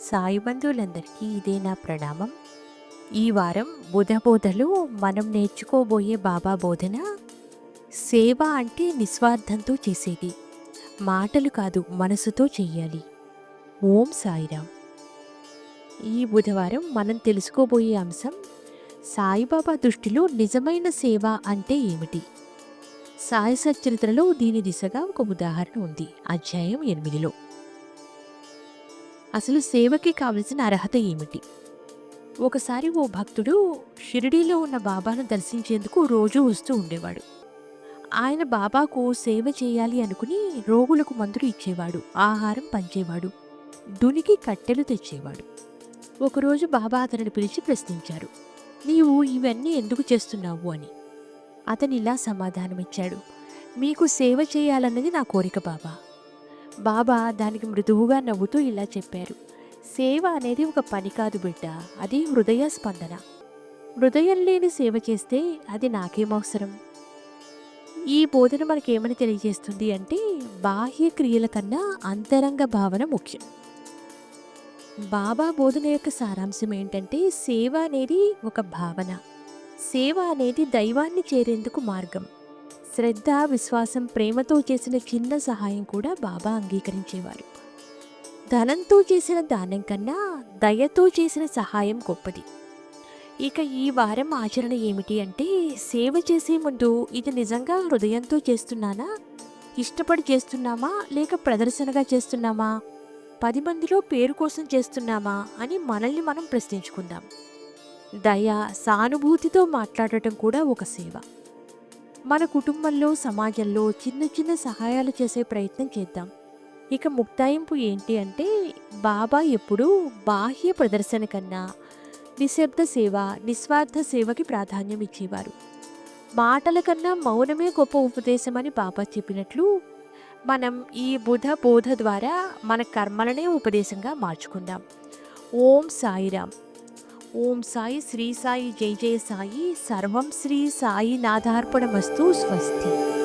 సాయి బంధువులందరికీ ఇదే నా ప్రణామం. ఈ వారం బుధ బోధలో మనం నేర్చుకోబోయే బాబా బోధన సేవ అంటే నిస్వార్థంతో చేసేది. మాటలు కాదు మనసుతో చెయ్యాలి. ఓం సాయిరామ్. ఈ బుధవారం మనం తెలుసుకోబోయే అంశం సాయిబాబా దృష్టిలో నిజమైన సేవ అంటే ఏమిటి? సాయి సచరిత్రలో దీని దిశగా ఒక ఉదాహరణ ఉంది. అధ్యాయం ఎనిమిదిలో. అసలు సేవకి కావలసిన అర్హత ఏమిటి? ఒకసారి ఓ భక్తుడు షిరిడీలో ఉన్న బాబాను దర్శించేందుకు రోజూ వస్తూ ఉండేవాడు. ఆయన బాబాకు సేవ చేయాలి అనుకుని రోగులకు మందులు ఇచ్చేవాడు ఆహారం పంచేవాడు దునికి కట్టెలు తెచ్చేవాడు. ఒకరోజు బాబా అతనిని పిలిచి ప్రశ్నించారు నీవు ఇవన్నీ ఎందుకు చేస్తున్నావు? అని. అతనిలా ఇలా సమాధానమిచ్చాడు మీకు సేవ చేయాలన్నది నా కోరిక బాబా. బాబా దానికి మృదువుగా నవ్వుతూ ఇలా చెప్పారు. సేవ అనేది ఒక పని కాదు బిడ్డ అది హృదయ స్పందన. హృదయం లేని సేవ చేస్తే అది నాకేమవసరం ఈ బోధన మనకేమని తెలియజేస్తుంది అంటే బాహ్య క్రియల కన్నా అంతరంగ భావన ముఖ్యం. బాబా బోధన యొక్క సారాంశం ఏంటంటే సేవ అనేది ఒక భావన. సేవ అనేది దైవాన్ని చేరేందుకు మార్గం. శ్రద్ధ విశ్వాసం ప్రేమతో చేసిన చిన్న సహాయం కూడా బాబా అంగీకరించేవారు. ధనంతో చేసిన దానం కన్నా దయతో చేసిన సహాయం గొప్పది. ఇక ఈ వారం ఆచరణ ఏమిటి అంటే సేవ చేసే ముందు ఇది నిజంగా హృదయంతో చేస్తున్నానా? ఇష్టపడి చేస్తున్నామా? లేక ప్రదర్శనగా చేస్తున్నామా? పది మందిలో పేరు కోసం చేస్తున్నామా? అని మనల్ని మనం ప్రశ్నించుకుందాం. దయ సానుభూతితో మాట్లాడటం కూడా ఒక సేవ. మన కుటుంబంలో సమాజంలో చిన్న చిన్న సహాయాలు చేసే ప్రయత్నం చేద్దాం. ఇక ముక్తాయింపు ఏంటి అంటే బాబా ఎప్పుడూ బాహ్య ప్రదర్శన కన్నా నిశ్శబ్ద సేవ నిస్వార్థ సేవకి ప్రాధాన్యం ఇచ్చేవారు. మాటల కన్నా మౌనమే గొప్ప ఉపదేశమని బాబా చెప్పినట్లు మనం ఈ బుధ బోధ ద్వారా మన కర్మలనే ఉపదేశంగా మార్చుకుందాం. ఓం సాయిరామ్. ఓం సాయి శ్రీ సాయి జై జయ సాయి సర్వం శ్రీ సాయి నాథార్పణమస్తు స్వస్తి.